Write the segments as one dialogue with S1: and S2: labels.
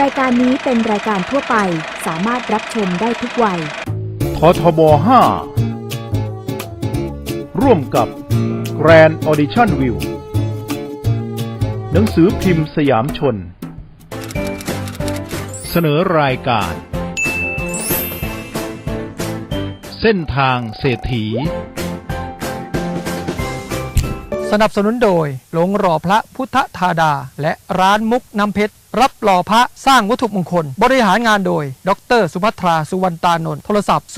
S1: รายการนี้เป็นรายการทั่วไปสามารถรับชมได้ทุกวัย
S2: ททบ 5 ร่วมกับ Grand Audition View หนังสือพิมพ์สยามชน เสนอรายการ เส้นทางเศรษฐี
S3: สนับสนุนโดย หลงรอพระพุทธธาดา และร้านมุกน้ำเพชร รับหล่อพระสร้างวัตถุมงคล บริหารงานโดย ดร สุภัทรา สุวรรณตานนท์โทรศัพท์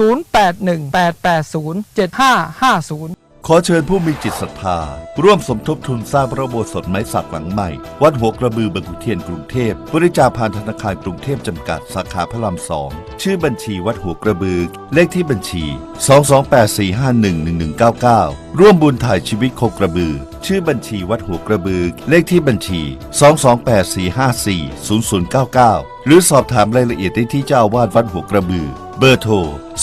S3: 0818807550
S4: ขอเชิญผู้มีจิตศรัทธา ร่วมสมทบทุนสร้างพระโบสถ์ไม้สักหลังใหม่ วัดหัวกระบือบางขุนเทียนกรุงเทพบริจาคผ่านธนาคารกรุงเทพจำกัดสาขาพระรามสองชื่อบัญชีวัดหัวกระบือ เลขที่บัญชี 228451199 ร่วมบุญถ่ายชีวิตโคกระบือ ชื่อบัญชีวัดหัวกระบือ เลขที่บัญชี 2284540099 หรือสอบถามรายละเอียดได้ที่เจ้าอาวาสวัดหัวกระบือ เบอร์โทร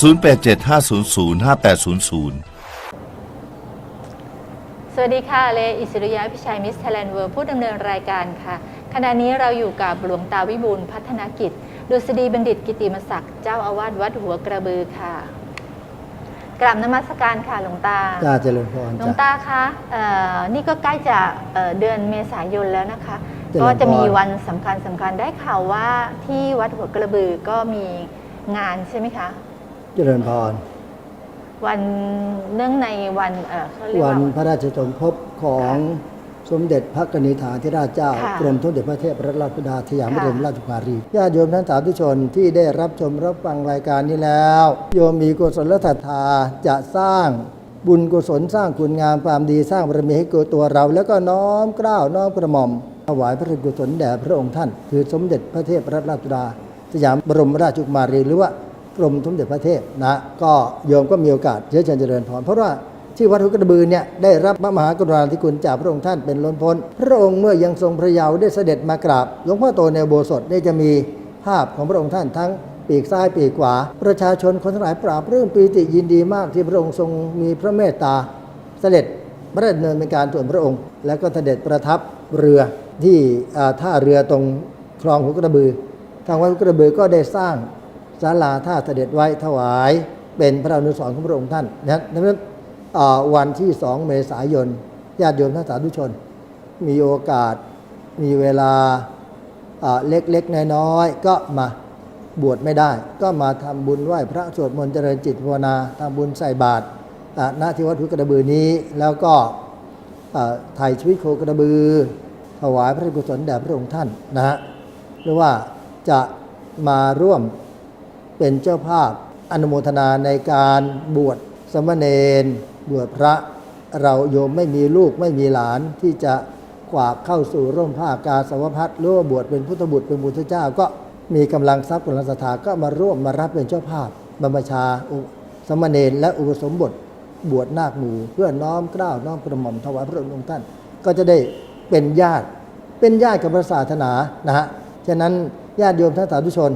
S4: 0875005800
S5: สวัสดีค่ะ เล อิสริยะพิชัยมิสไทยแลนด์เวิร์ผู้ดำเนินรายการค่ะ ขณะนี้เราอยู่กับหลวงตาวิบูลพัฒนกิจ ดุษฎีบัณฑิตกิติมศักดิ์ เจ้าอาวาสวัดหัวกระบือค่ะ กราบนมัสการค่ะหลวงตา
S6: จ้าเจริญพร
S5: หลวง
S6: จ้ะ
S5: ตาคะเอ่อนี่ก็ใกล้จะเอ่อเดือนเมษายนแล้วนะคะ
S6: เจริญพร
S5: ก็จะมีวันสำคัญสำคัญได้ข่าวว่าที่วัดหัวกระบือก็มีงานใช่ไหมคะ
S6: เจริญพร
S5: วันเนื่องในวันเอ่อเขาเรียก
S6: วั
S5: ว่า
S6: นพระราชสมภพของ สมเด็จพระกนิษฐาธิราชเจ้า
S5: ค่ะ
S6: กรมทุนเด็จพระเทพรัตนราชสุดาสยามบ
S5: ค่ะ
S6: รมราชกุมารีญาติโยมท่านสาธุชนที่ได้รับชมรับฟังรายการนี้แล้ว โยมมีกุศลศรัทธาจะสร้างบุญกุศลสร้างคุณงามความดีสร้างบารมีให้เกิดตัวเรา แล้วก็น้อมเกล้าวน้อมกระหม่อมถวายพระราชกุศลแด่พระองค์ท่าน คือสมเด็จพระเทพรัตนราชสุดาสยามบรมราชกุมารีหรือว่ากรมสมเด็จพระเทพนะก็โยมก็มีโอกาสเชื้อเชิญเจริญพรเพราะว่า ที่วัดหุกระบือเนี่ยได้รับมหากรุณาธิคุณจากพระองค์ท่านเป็นล้นพ้น พระองค์เมื่อยังทรงพระเยาว์ได้เสด็จมากราบหลวงพ่อโตในโบสถได้จะมีภาพของพระองค์ท่านทั้งปีกซ้ายปีกขวา ประชาชนคนทั้งหลายปราบปลื้มปีติยินดีมากที่พระองค์ทรงมีพระเมตตา เสด็จพระราดำเนินเป็นการส่วนพระองค์ แล้วก็เสด็จประทับเรือที่ท่าเรือตรงคลองหัวกระบือ ทางวัดหัวกระบือก็ได้สร้างศาลาท่าเสด็จไว้ถวาย เป็นพระอนุสรณ์ของพระองค์ท่านนะดังนั้น วันที่2เมษายนญาติโยมท่านสาธุชน มีโอกาสมีเวลาเล็กๆน้อยๆก็มาบวชไม่ได้ ก็มาทำบุญไหว้พระสวดมนต์เจริญจิตภาวนาทำบุญใส่บาตรอ่าณที่วัดพุทธกระบือนี้ แล้วก็อ่าไถ่ชีวิตโคกระบือ ถวายพระกุศลแด่พระองค์ท่านนะฮะหรือว่าจะมาร่วมเป็นเจ้าภาพอนุโมทนาในการบวชสมณเณร บวชพระเราโยมไม่มีลูกไม่มีหลานที่จะกวาบเข้าสู่ร่มผ้ากาสาวพัดหรือว่าบวชเป็นพุทธบุตรเป็นบุตรเจ้า ก็มีกำลังทรัพย์กำลังศรัทธาก็มาร่วมมารับเป็นเจ้าภาพบรรพชาสมณเณรและอุปสมบทบวชนาคหมู่เพื่อน้อมเกล้าวน้อมกระหม่อมถวายพระองค์ท่าน ก็จะได้เป็นญาติเป็นญาติกับพระศาสนานะฮะฉะนั้นญาติโยมท่านสาธุชน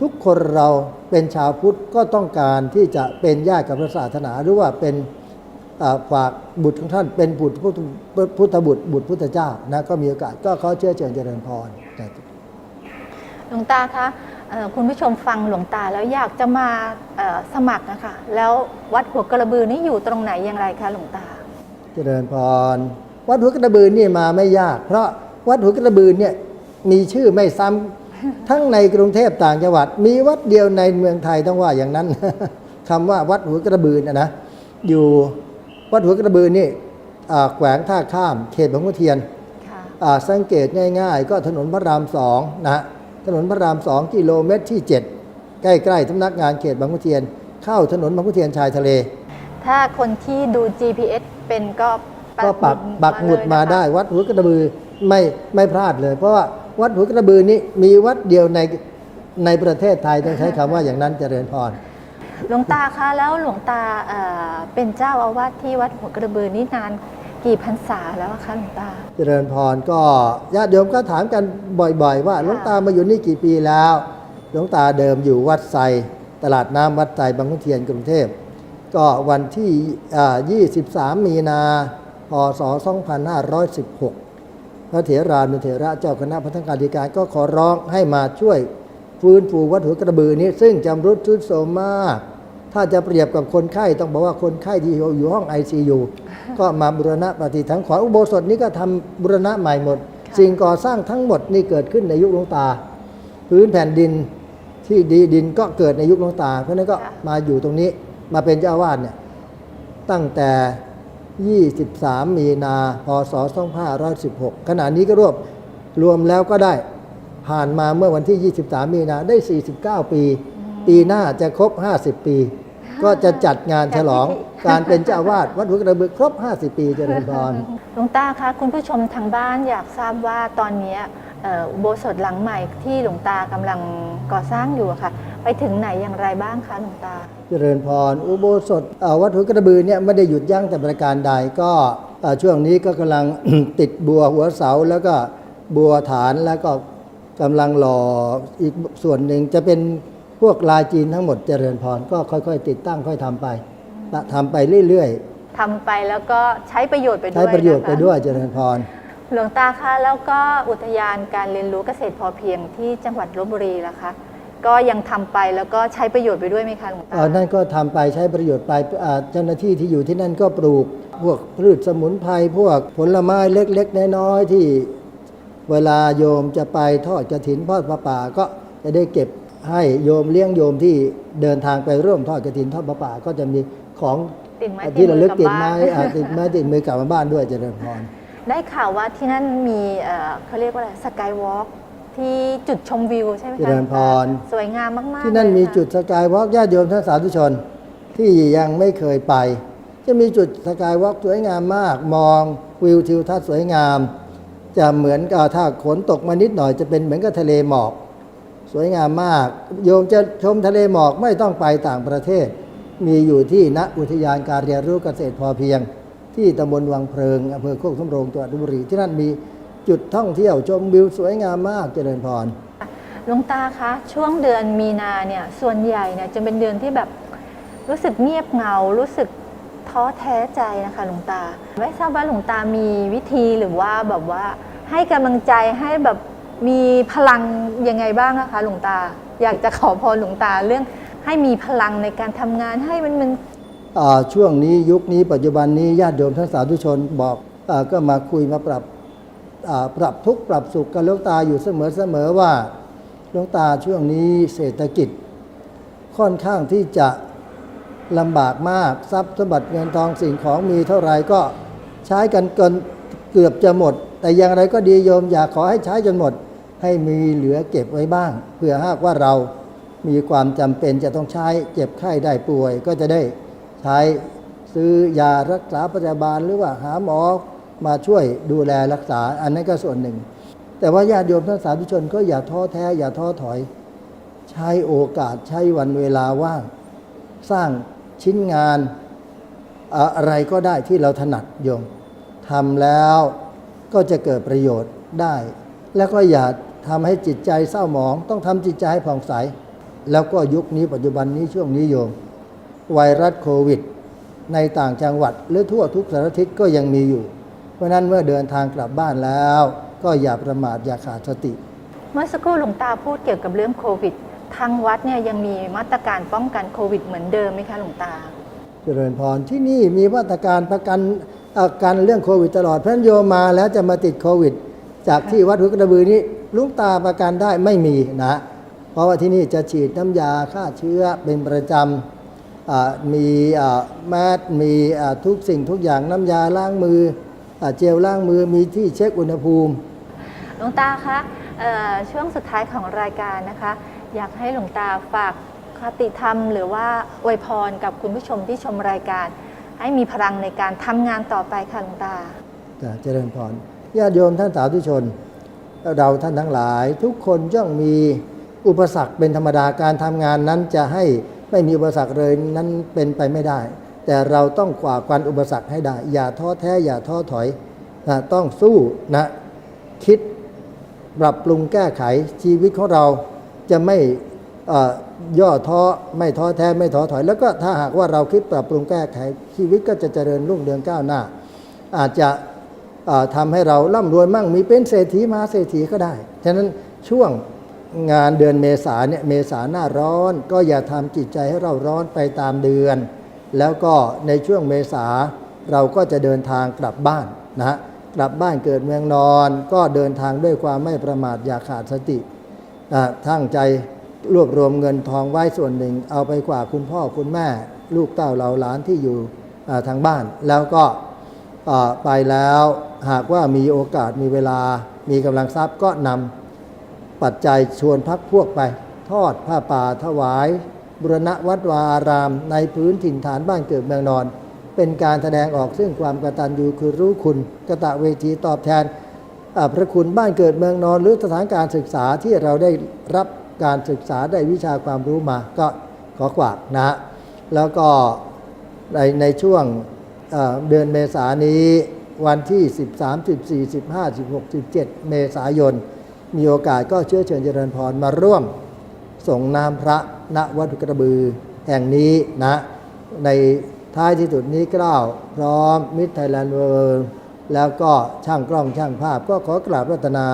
S6: ทุกคนเรา เป็นชาวพุทธก็ต้องการที่จะเป็นญาติกับพระศาสนา หรือว่าเป็นอ่าฝากบุตรของท่านเป็นบุตรพุทธพุทธบุตรบุตรพุทธเจ้านะก็มีโอกาสก็ขอเชื่อเชิญเจริญพร
S5: หลวงตาคะเอ่อคุณผู้ชมฟังหลวงตาแล้วอยากจะมาเอ่อสมัครนะคะแล้ววัดหัวกระบือนี่อยู่ตรงไหนอย่างไรคะหลวงตา
S6: เจริญพร วัดหัวกระบือนี่มาไม่ยาก เพราะวัดหัวกระบือเนี่ยมีชื่อไม่ซ้ำ ทั้งในกรุงเทพต่างจังหวัด มีวัดเดียวในเมืองไทยต้องว่าอย่างนั้นคำว่าวัดหัวกระบือนะนะอยู่วัดหัวกระบือนี่อ่าแขวงท่าข้าม เขตบางขุนเทียน
S5: ค่ะ
S6: อ่าสังเกตง่ายๆ ก็ถนนพระรามสองนะฮะถนนพระรามสองกิโลเมตรที่ 7 ใกล้ๆสำนักงานเขตบางขุนเทียน เข้าถนนบางขุนเทียนชายทะเล
S5: ถ้าคนที่ดู GPS เป็นก็
S6: ก็ปักปักหมุดมา
S5: เลยนะคะ
S6: ได้วัดหัวกระบือไม่ไม่พลาดเลย เพราะว่า วัดหัวกระบือนี้มีวัดเดียวในในประเทศไทยต้องใช้คำว่าอย่างนั้นเจริญพร
S5: หลวงตาคะแล้วหลวงตาเอ่อเป็นเจ้าอาวาสที่วัดหัวกระบือนี่นานกี่พรรษาแล้วอะคะหลวงตา
S6: เจริญพรก็ญาติโยมก็ถามกันบ่อยๆ ว่าหลวงตามาอยู่นี่กี่ปีแล้วหลวงตาเดิมอยู่วัดไซตลาดน้ำวัดไซบางขุนเทียนกรุงเทพก็วันที่อ่า23 มีนา พศ 2516พ ระเถรานุเถระเจ้าคณะพัฒนาการธิการก็ขอร้องให้มาช่วยฟื้นฟูวัดหัวกระบือนี้ ซึ่งจำรุดทุดโทรมมาก ถ้าจะเปรียบกับคนไข้ต้องบอกว่าคนไข้ที่อยู่ห้อง ICU ก็มาบุรณะปฏิทังขวาอุโบสถนี้ก็ทำบุรณะใหม่หมด สิ่งก่อสร้างทั้งหมดนี่เกิดขึ้นในยุคหลวงตา พื้นแผ่นดินที่ดีดินก็เกิดในยุคหลวงตา เพราะนั้นก็มาอยู่ตรงนี้มาเป็นเจ้าอาวาสเนี่ยตั้งแต่ 23 มีนาพศ2516 ขณะนี้ก็รวบรวมแล้วก็ได้ผ่านมาเมื่อวันที่ 23 มีนาได้ 49 ปี ปีหน้าจะครบ 50 ปี ก็จะจัดงานฉลองการเป็นเจ้าอาวาสวัดหัวกระบือครบ 50 ปีเจริญพร
S5: หลวงตาคะคุณผู้ชมทางบ้านอยากทราบว่าตอนเนี้ยเอ่ออุโบสถหลังใหม่ที่หลวงตากำลังก่อสร้างอยู่อะค่ะ ไปถึงไหนอย่างไรบ้างคะหลวงตา
S6: เจริญพร อุโบสถเอ่อวัดหัวกระบือเนี่ยไม่ได้หยุดยั้งแต่ประการใดก็เอ่อช่วงนี้ก็กำลัง ติดบัวหัวเสาแล้วก็บัวฐานแล้วก็กำลังหล่ออีกส่วนหนึ่งจะเป็นพวกลายจีนทั้งหมดเจริญพรก็ค่อยๆ ติดตั้งค่อยทำไปทำไปเรื่อย
S5: ทำไปแล้วก็ใช้ประโยชน์ไป
S6: ๆ
S5: ด้วย
S6: ใช้ประโยชน์
S5: ค
S6: ไปด้วยเจริญพร
S5: หลวงตาคะแล้วก็อุทยานการเรียนรู้เกษตรพอเพียงที่จังหวัดลบบุรีล่ะคะ ก็ยังทำไปแล้วก็ใช้ประโยชน์ไปด้วยไหมคะหลวงตา
S6: เอ่อนั่นก็ทำไปใช้ประโยชน์ไปอ่าเจ้าหน้าที่ที่อยู่ที่นั่นก็ปลูก พวกพืชสมุนไพรพวกผลไม้เล็กๆน้อยๆที่เวลาโยมจะไปทอดกระถินทอดพระป่าก็จะได้เก็บให้โยมเลี้ยงโยมที่เดินทางไปร่วมทอดกระถินทอดพระป่าก็จะมีของ
S5: ติดไม้ติด
S6: ที่ระลึก
S5: มื
S6: ติ
S5: อ
S6: ด
S5: กลับ
S6: ไม้
S5: บ้าน
S6: อ่าติดไม้ติดมือกลับมาบ้านด้วยเจริญพร
S5: ได้ข่าวว่าที่นั่นมีเอ่อเขาเรียกว่าอะไรสกายวอล์ก ที่จุดชมวิวใช่ไหมคะ
S6: เจริญพร
S5: สวยงามมากๆ
S6: ที่นั่น
S5: เลย
S6: มี
S5: ค่ะ
S6: จุดสกายวอล์กญาติโยมท่านสาธุชนที่ยังไม่เคยไป จะมีจุดสกายวอล์กสวยงามมาก มองวิวทิวทัศน์สวยงาม จะเหมือนกับถ้าฝนตกมานิดหน่อยจะเป็นเหมือนกับทะเลหมอก สวยงามมาก โยมจะชมทะเลหมอกไม่ต้องไปต่างประเทศ มีอยู่ที่ณอุทยานการเรียนรู้เกษตรพอเพียง ที่ตำบลวังเพลิงอำเภอโคกสำโรงจังหวัดลพบุรีที่นั่นมี จุดท่องเที่ยวชมวิวสวยงามมากเจริญพร
S5: หลวงตาคะ ช่วงเดือนมีนาเนี่ยส่วนใหญ่เนี่ยจะเป็นเดือนที่แบบรู้สึกเงียบเหงา รู้สึกท้อแท้ใจนะคะหลวงตา ไม่ทราบว่าหลวงตามีวิธีหรือว่าแบบว่าให้กำลังใจให้แบบมีพลังยังไงบ้างนะคะหลวงตา อยากจะขอพรหลวงตาเรื่องให้มีพลังในการทำงานให้มันมัน
S6: อ่าช่วงนี้ยุคนี้ปัจจุบันนี้ญาติโยมท่านสาธุชนบอกอาก็มาคุยมาปรับอ่า ปรับทุกข์ปรับสุขกับหลวงตาอยู่เสมอเสมอว่าหลวงตาช่วงนี้เศรษฐกิจ ค่อนข้างที่จะลำบากมากทรัพย์สมบัติเงินทองสิ่งของมีเท่าไรก็ใช้กันเกินเกือบจะหมด แต่อย่างไรก็ดีโยมอยากขอให้ใช้จนหมด ให้มีเหลือเก็บไว้บ้างเพื่อหากว่าเรามีความจำเป็นจะต้องใช้เจ็บไข้ได้ป่วย ก็จะได้ใช้ซื้อยารักษาพยาบาลหรือว่าหาหมอ มาช่วยดูแลรักษา อันนั้นก็ส่วนหนึ่ง แต่ว่าญาติโยมท่านสาธุชนก็อย่าท้อแท้ อย่าท้อถอย ใช้โอกาสใช้วันเวลาว่าง สร้างชิ้นงานอะไรก็ได้ที่เราถนัดโยมทำแล้วก็จะเกิดประโยชน์ได้ แล้วก็อย่าทำให้จิตใจเศร้าหมอง ต้องทำจิตใจให้ผ่องใส แล้วก็ยุคนี้ปัจจุบันนี้ช่วงนี้โยม ไวรัสโควิด ในต่างจังหวัด หรือทั่วทุกสารทิศก็ยังมีอยู่ เพราะฉะนั้นเมื่อเดินทางกลับบ้านแล้ว ก็อย่าประมาทอย่าขาดสติ
S5: เมื่อสักครู่หลวงตาพูดเกี่ยวกับเรื่องโควิด ทางวัดเนี่ยยังมีมาตรการป้องกันโควิดเหมือนเดิมไหมคะหลวงตา
S6: เจริญพรที่นี่มีมาตรการประกันเอ่อกันเรื่องโควิดตลอดเพราะฉะนั้นโยมมาแล้วจะมาติดโควิด จากที่วัดหุกระบือนี้ลุงตาประกันได้ไม่มีนะ เพราะว่าที่นี่จะฉีดน้ำยาฆ่าเชื้อเป็นประจำอ่ามีอ่าแมสมีอ่าทุกสิ่งทุกอย่างน้ำยาล้างมืออ่า เจลล้างมือมีที่เช็คอุณหภูมิ
S5: หลวงตาคะเอ่อช่วงสุดท้ายของรายการนะคะ อยากให้หลวงตาฝากคติธรรม หรือว่าอวยพรกับคุณผู้ชมที่ชมรายการ ให้มีพลังในการทำงานต่อไปค่ะหลวงตา
S6: จะเจริญพรญาติโยมท่านสาธุชน เราท่านทั้งหลาย ทุกคนย่อมมีอุปสรรคเป็นธรรมดาการทำงานนั้นจะให้ไม่มีอุปสรรคเลยนั้นเป็นไปไม่ได้ แต่เราต้องกว่ากันอุปสรรคให้ได้ อย่าท้อแท้ อย่าท้อถอยนะต้องสู้นะคิดปรับปรุงแก้ไขชีวิตของเราจะไม่ย่อท้อไม่ท้อแท้ไม่ท้อถอย แล้วก็ถ้าหากว่าเราคิดปรับปรุงแก้ไข ชีวิตก็จะเจริญรุ่งเรืองก้าวหน้า อาจจะอ่าทำให้เราร่ำรวยมั่งมีเป็นเศรษฐีมหาเศรษฐีก็ได้ ฉะนั้นช่วงงานเดือนเมษาเนี่ยเมษาหน้าร้อน ก็อย่าทำจิตใจให้เราร้อนไปตามเดือน แล้วก็ในช่วงเมษาเราก็จะเดินทางกลับบ้านนะฮะกลับบ้านเกิดเมืองนอน ก็เดินทางด้วยความไม่ประมาทอย่าขาดสติทั้งใจรวบรวมเงินทองไว้ส่วนหนึ่ง เอาไปกว่าคุณพ่อคุณแม่ ลูกเต้าเหล่าหลานที่อยู่ทางบ้าน แล้วก็ไปแล้วหากว่ามีโอกาสมีเวลามีกำลังทรัพย์ก็นำปัจจัยชวนพักพวกไป ทอดผ้าป่าถวาย บุรณะวัดวาอาราม ในพื้นถิ่นฐานบ้านเกิดเมืองนอน เป็นการแสดงออกซึ่งความกตัญญูคือรู้คุณกะตะเวทีตอบแทนพระคุณบ้านเกิดเมืองนอน หรือสถานการศึกษาที่เราได้รับการศึกษาได้วิชาความรู้มาก็ขอฝากนะแล้วก็ในในช่วงเดือนเมษายนนี้วันที่ 13 14 15 16 17 เมษายน มีโอกาสก็เชื้อเชิญเจริญพรมาร่วมส่งน้ำพระ ณวัดกระบือแห่งนี้นะในท้ายที่สุดนี้กล้าวพร้อมมิตรไทยแลนด์เวิร์แล้วก็ช่างกล้องช่างภาพ ก็ขอกราบรัตนา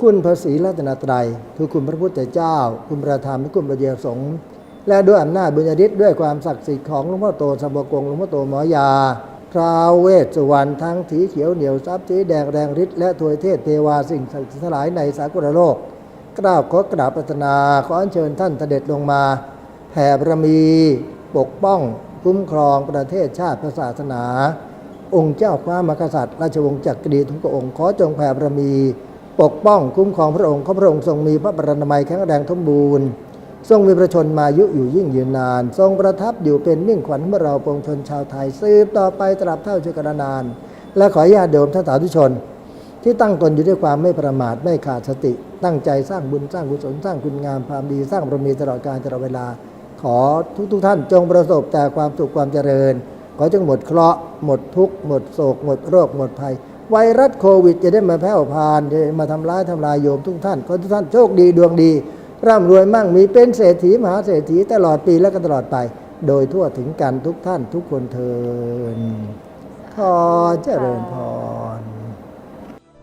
S6: คุณพระศรีรัตนตรัยคือคุณพระพุทธเจ้า คุณพระธรรมและคุณพระเดียสงฆ์และด้วยอำนาจบุญญาธิตด้วยความศักดิ์สิทธิ์ของหลวงพ่อโตสมบกงหลวงพ่อโตหมอยาพราวเวสสุวรรณทั้งถีเขียวเหนียวทรัพย์สีแดงแรงฤทธิ์และถวยเทศเทวาสิ่งศักดิ์สิทธิ์หลายในสากลโลก กราบขอกราบปรารถนาขออัญเชิญท่านเสด็จลงมาแผ่บารมีปกป้องคุ้มครองประเทศชาติศาสนา องค์เจ้าฟ้ามกษัตริย์ ราชวงศ์จักรีทุกองค์ขอจงแผ่บารมี ปกป้องคุ้มครองพระองค์ข้าพระองค์ทรงมีพระบรนามัยแข็งแรงสมบูรณ์ทรงมีประชนมายุอยู่ยิ่งยืนนาน ทรงประทับอยู่เป็นมิ่งขวัญเมื่อเราปวงชนชาวไทย สืบต่อไปตราบเท่าชกรนาน และขอญาติโยมท่านสาธุชน ที่ตั้งตนอยู่ด้วยความไม่ประมาทไม่ขาดสติ ตั้งใจสร้างบุญสร้างกุศลสร้างคุณงามความดีสร้างบารมีตลอดกาลตลอดเวลา ขอทุกทุกท่านจงประสบแต่ความสุขความเจริญ ขอจงหมดเคราะห์หมดทุกข์หมดโศก หมดโรค หมดภัย ไวรัสโควิด จะได้มาแพร่พานจะมาทำร้ายทำลายโยมทุกท่าน ขอทุกท่านโชคดีดวงดีร่ำรวยมั่งมีเป็นเศรษฐีมหาเศรษฐีตลอดปีและก็ตลอดไป โดยทั่วถึงกันทุกท่านทุกคนเทินขอเจริญพร